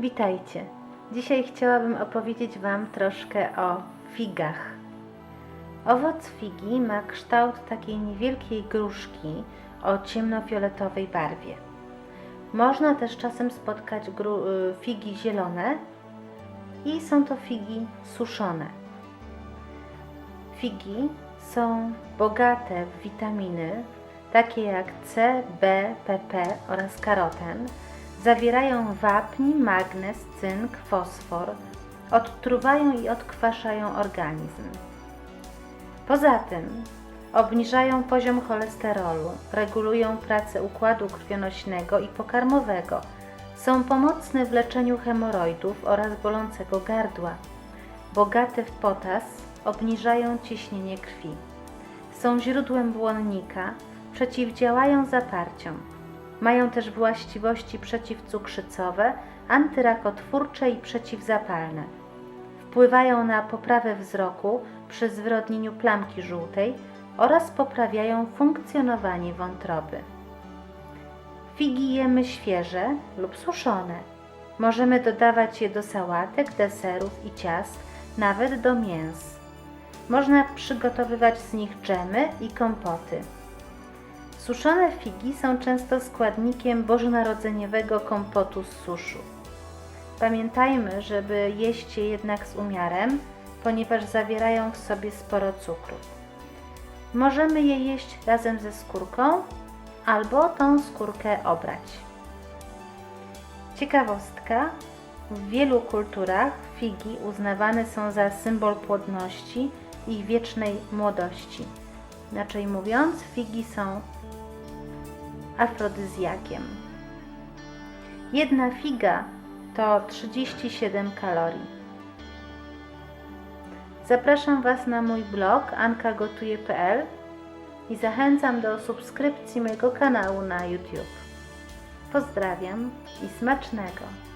Witajcie. Dzisiaj chciałabym opowiedzieć Wam troszkę o figach. Owoc figi ma kształt takiej niewielkiej gruszki o ciemnofioletowej barwie. Można też czasem spotkać y, figi zielone i są to figi suszone. Figi są bogate w witaminy takie jak C, B, PP oraz karoten. Zawierają wapń, magnez, cynk, fosfor. Odtruwają i odkwaszają organizm. Poza tym obniżają poziom cholesterolu, regulują pracę układu krwionośnego i pokarmowego. Są pomocne w leczeniu hemoroidów oraz bolącego gardła. Bogate w potas, obniżają ciśnienie krwi. Są źródłem błonnika, przeciwdziałają zaparciom. Mają też właściwości przeciwcukrzycowe, antyrakotwórcze i przeciwzapalne. Wpływają na poprawę wzroku przy zwyrodnieniu plamki żółtej oraz poprawiają funkcjonowanie wątroby. Figi jemy świeże lub suszone. Możemy dodawać je do sałatek, deserów i ciast, nawet do mięs. Można przygotowywać z nich dżemy i kompoty. Suszone figi są często składnikiem bożonarodzeniowego kompotu z suszu. Pamiętajmy, żeby jeść je jednak z umiarem, ponieważ zawierają w sobie sporo cukru. Możemy je jeść razem ze skórką albo tą skórkę obrać. Ciekawostka: w wielu kulturach figi uznawane są za symbol płodności i wiecznej młodości. Inaczej mówiąc, figi są afrodyzjakiem. Jedna figa to 37 kalorii. Zapraszam Was na mój blog ankagotuje.pl i zachęcam do subskrypcji mojego kanału na YouTube. Pozdrawiam i smacznego!